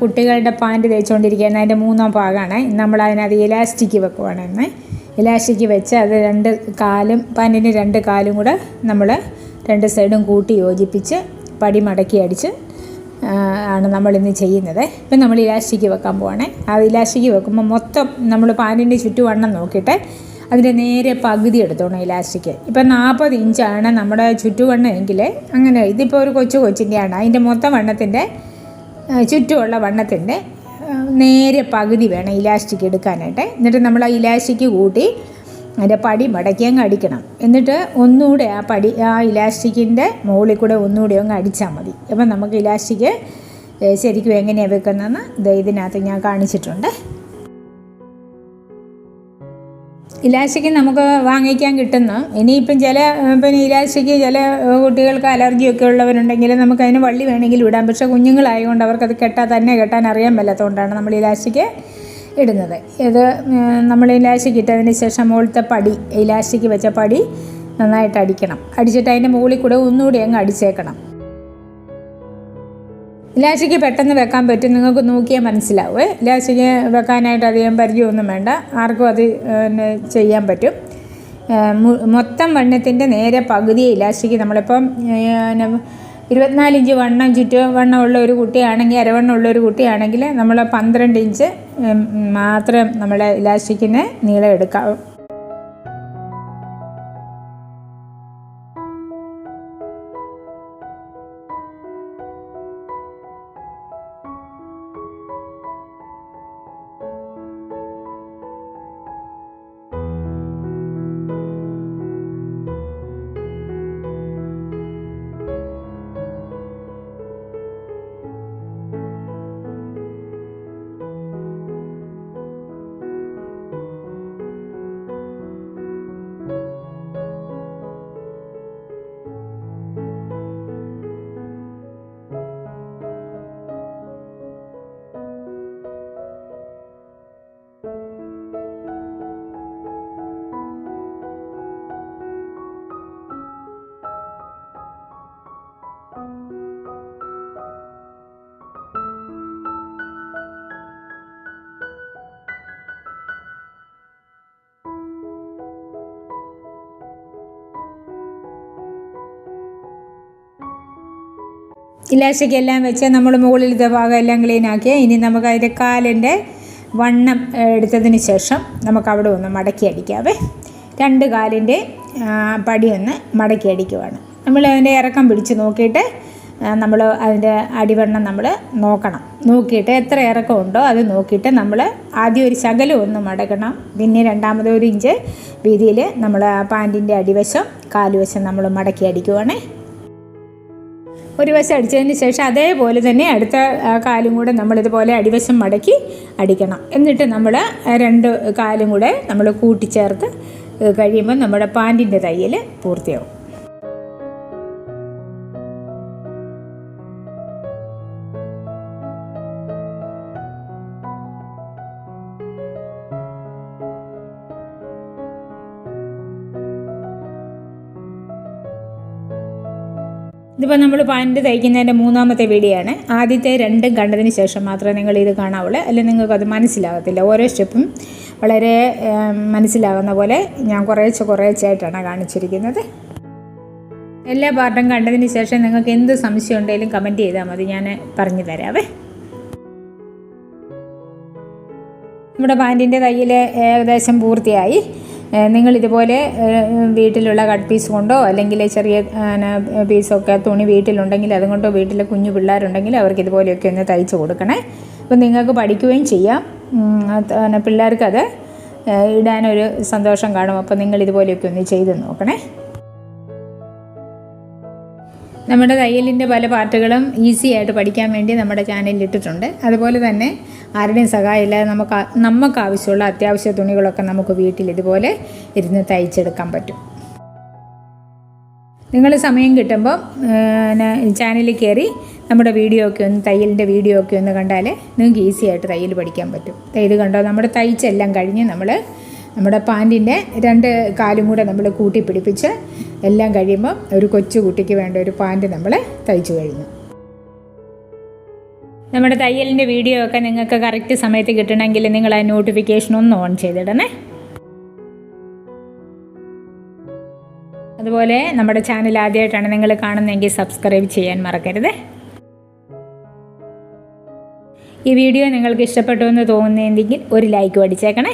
കുട്ടികളുടെ പാന്റ് തേച്ചുകൊണ്ടിരിക്കുകയാണ്. അതിന്റെ മൂന്നാം ഭാഗമാണ്. നമ്മൾ അതിനകത്ത് ഇലാസ്റ്റിക് വെക്കുവാണ് എന്ന് ഇലാസ്റ്റിക് വെച്ച് അത് രണ്ട് കാലും പാന്റിന് രണ്ട് കാലും കൂടെ നമ്മൾ രണ്ട് സൈഡും കൂട്ടി യോജിപ്പിച്ച് പടി മടക്കി അടിച്ച് ആണ് നമ്മളിന്ന് ചെയ്യുന്നത്. ഇപ്പം നമ്മൾ ഇലാസ്റ്റിക് വെക്കാൻ പോവാണേ. ആ ഇലാസ്റ്റിക് വെക്കുമ്പോൾ മൊത്തം നമ്മൾ പാന്റിന്റെ ചുറ്റുവണ്ണം നോക്കിയിട്ട് അതിന്റെ നേരെ പകുതി എടുത്തോണം ഇലാസ്റ്റിക് ഇപ്പം നാൽപ്പത് ഇഞ്ചാണ് നമ്മുടെ ചുറ്റുവണ്ണം എങ്കിൽ അങ്ങനെ ഇതിപ്പോൾ ഒരു കൊച്ചു കൊച്ചിന്റെയാണ്. അതിന്റെ മൊത്തം വണ്ണത്തിന്റെ ചുറ്റുമുള്ള വണ്ണത്തിന്റെ നേരെ പകുതി വേണം ഇലാസ്റ്റിക് എടുക്കാനായിട്ട്. എന്നിട്ട് നമ്മൾ ആ ഇലാസ്റ്റിക് കൂട്ടി അതിന്റെ പടി മടക്കി അങ്ങ് അടിക്കണം. എന്നിട്ട് ഒന്നുകൂടെ ആ പടി ആ ഇലാസ്റ്റിക്കിന്റെ മുകളിൽ കൂടെ ഒന്നുകൂടെ അങ്ങ് അടിച്ചാൽ മതി. അപ്പം നമുക്ക് ഇലാസ്റ്റിക് ശരിക്കും എങ്ങനെയാണ് വെക്കുന്നതെന്ന് ദേ ഇതിനകത്ത് ഞാൻ കാണിച്ചിട്ടുണ്ട്. ഇലാസ്റ്റിക് നമുക്ക് വാങ്ങിക്കാൻ കിട്ടുന്നു ഇനിയിപ്പം ചില പിന്നെ ഇലാസ്റ്റിക് ചില കുട്ടികൾക്ക് അലർജിയൊക്കെ ഉള്ളവരുണ്ടെങ്കിൽ നമുക്ക് അതിന് വള്ളി വേണമെങ്കിൽ ഇടാം. പക്ഷേ കുഞ്ഞുങ്ങളായതുകൊണ്ട് അവർക്കത് കെട്ടാൻ തന്നെ കെട്ടാൻ അറിയാൻ മേലാത്തതുകൊണ്ടാണ് നമ്മൾ ഇലാസ്റ്റിക് ഇടുന്നത്. ഇത് നമ്മൾ ഇലാസ്റ്റിക് ഇട്ടതിന് ശേഷം മുകളിലത്തെ പടി ഇലാസ്റ്റിക് വെച്ച പടി നന്നായിട്ട് അടിക്കണം. അടിച്ചിട്ട് അതിന്റെ മുകളിൽ കൂടെ ഒന്നുകൂടി അങ്ങ് അടിച്ചേക്കണം. ഇലാശിക്ക് പെട്ടെന്ന് വെക്കാൻ പറ്റും. നിങ്ങൾക്ക് നോക്കിയാൽ മനസ്സിലാവും. ഇലാശിക്ക് വെക്കാനായിട്ട് അധികം പരിചയമൊന്നും വേണ്ട. ആർക്കും അത് ചെയ്യാൻ പറ്റും. മൊത്തം വണ്ണത്തിന്റെ നേരെ പകുതി ഇലാശിക്ക് നമ്മളിപ്പം ഇരുപത്തിനാല് ഇഞ്ച് വണ്ണം ചുറ്റും വണ്ണമുള്ള ഒരു കുട്ടിയാണെങ്കിൽ അരവണ്ണമുള്ള ഒരു കുട്ടിയാണെങ്കിൽ നമ്മൾ പന്ത്രണ്ട് ഇഞ്ച് മാത്രം നമ്മുടെ ഇലാസ്റ്റിക്കിന് നീളം എടുക്കാം. ഇലാശയ്ക്ക് എല്ലാം വെച്ച് നമ്മൾ മുകളിലത്തെ ഭാഗം എല്ലാം ക്ലീനാക്കി ഇനി നമുക്ക് അതിന്റെ കാലിന്റെ വണ്ണം എടുത്തതിന് ശേഷം നമുക്ക് അവിടെ ഒന്ന് മടക്കി അടിക്കാവേ. രണ്ട് കാലിന്റെ പടി ഒന്ന് മടക്കി അടിക്കുവാണ്. നമ്മൾ അതിന്റെ ഇറക്കം പിടിച്ച് നോക്കിയിട്ട് നമ്മൾ അതിന്റെ അടിവണ്ണം നമ്മൾ നോക്കണം. നോക്കിയിട്ട് എത്ര ഇറക്കമുണ്ടോ അത് നോക്കിയിട്ട് നമ്മൾ ആദ്യം ഒരു ശകലം ഒന്ന് മടക്കണം. പിന്നെ രണ്ടാമത് ഒരു ഇഞ്ച് വീതിയിൽ നമ്മൾ പാന്റിന്റെ അടിവശം കാലുവശം നമ്മൾ മടക്കി അടിക്കുവാണേ. ഒരു വശം അടിച്ചതിന് ശേഷം അതേപോലെ തന്നെ അടുത്ത കാലും കൂടെ നമ്മളിതുപോലെ അടിവശം മടക്കി അടിക്കണം. എന്നിട്ട് നമ്മൾ രണ്ട് കാലും കൂടെ നമ്മൾ കൂട്ടിച്ചേർത്ത് കഴിയുമ്പോൾ നമ്മുടെ പാന്റിന്റെ തയ്യൽ പൂർത്തിയാവും. ഇതിപ്പോൾ നമ്മൾ പാന്റ് തയ്ക്കുന്നതിന്റെ മൂന്നാമത്തെ വീഡിയോ ആണ് ആദ്യത്തെ രണ്ടും കണ്ടതിന് ശേഷം മാത്രമേ നിങ്ങൾ ഇത് കാണാവുള്ളൂ. അല്ലെങ്കിൽ അത് മനസ്സിലാകത്തില്ല ഓരോ സ്റ്റെപ്പും വളരെ മനസ്സിലാകുന്ന പോലെ ഞാൻ കുറേശ്ശെ കുറേശ്ശായിട്ടാണ് കാണിച്ചിരിക്കുന്നത്. എല്ലാ പാർട്ടും കണ്ടതിന് ശേഷം നിങ്ങൾക്ക് എന്ത് സംശയം ഉണ്ടെങ്കിലും കമന്റ് ചെയ്താൽ മതി. ഞാൻ പറഞ്ഞു തരാവേ. നമ്മുടെ പാന്റിന്റെ തയ്യൽ ഏകദേശം പൂർത്തിയായി. നിങ്ങൾ ഇതുപോലെ വീട്ടിലുള്ള കട്ട് പീസ് കൊണ്ടോ അല്ലെങ്കിൽ ചെറിയ പീസൊക്കെ തുണി വീട്ടിലുണ്ടെങ്കിൽ അതുകൊണ്ടോ വീട്ടിലെ കുഞ്ഞു പിള്ളേരുണ്ടെങ്കിൽ അവർക്ക് ഇതുപോലെയൊക്കെ ഒന്ന് തയ്ച്ച് കൊടുക്കണേ. അപ്പം നിങ്ങൾക്ക് പഠിക്കുകയും ചെയ്യാം. പിള്ളേർക്കത് ഇടാനൊരു സന്തോഷം കാണും. അപ്പോൾ നിങ്ങൾ ഇതുപോലെയൊക്കെ ഒന്ന് ചെയ്ത് നോക്കണേ. നമ്മുടെ തയ്യലിന്റെ പല പാർട്ടുകളും ഈസി ആയിട്ട് പഠിക്കാൻ വേണ്ടി നമ്മുടെ ചാനലിൽ ഇട്ടിട്ടുണ്ട്. അതുപോലെ തന്നെ ആരുടെയും സഹായമില്ലാതെ നമുക്ക് നമുക്ക് ആവശ്യമുള്ള അത്യാവശ്യ തുണികളൊക്കെ നമുക്ക് വീട്ടിൽ ഇതുപോലെ ഇരുന്ന് തയ്ച്ചെടുക്കാൻ പറ്റും. നിങ്ങൾ സമയം കിട്ടുമ്പോൾ ചാനലിൽ കയറി നമ്മുടെ വീഡിയോ ഒക്കെ ഒന്ന് തയ്യലിന്റെ വീഡിയോ ഒക്കെ ഒന്ന് കണ്ടാൽ നിങ്ങൾക്ക് ഈസി ആയിട്ട് തയ്യൽ പഠിക്കാൻ പറ്റും. ഇത് കണ്ടോ? നമ്മുടെ തയ്ച്ചെല്ലാം കഴിഞ്ഞ് നമ്മൾ നമ്മുടെ പാന്റിന്റെ രണ്ട് കാലും കൂടെ നമ്മൾ കൂട്ടി പിടിപ്പിച്ച് എല്ലാം കഴിയുമ്പം ഒരു കൊച്ചു കുട്ടിക്ക് വേണ്ട ഒരു പാന്റ് നമ്മൾ തയ്ച്ചു കഴിഞ്ഞു. നമ്മുടെ തയ്യലിന്റെ വീഡിയോ ഒക്കെ നിങ്ങൾക്ക് കറക്റ്റ് സമയത്ത് കിട്ടണമെങ്കിൽ നിങ്ങൾ ആ നോട്ടിഫിക്കേഷൻ ഒന്ന് ഓൺ ചെയ്തിടണേ. അതുപോലെ നമ്മുടെ ചാനൽ ആദ്യമായിട്ടാണ് നിങ്ങൾ കാണുന്നതെങ്കിൽ സബ്സ്ക്രൈബ് ചെയ്യാൻ മറക്കരുത്. ഈ വീഡിയോ നിങ്ങൾക്ക് ഇഷ്ടപ്പെട്ടു എന്ന് തോന്നുന്നെങ്കിൽ ഒരു ലൈക്ക് അടിച്ചേക്കണേ.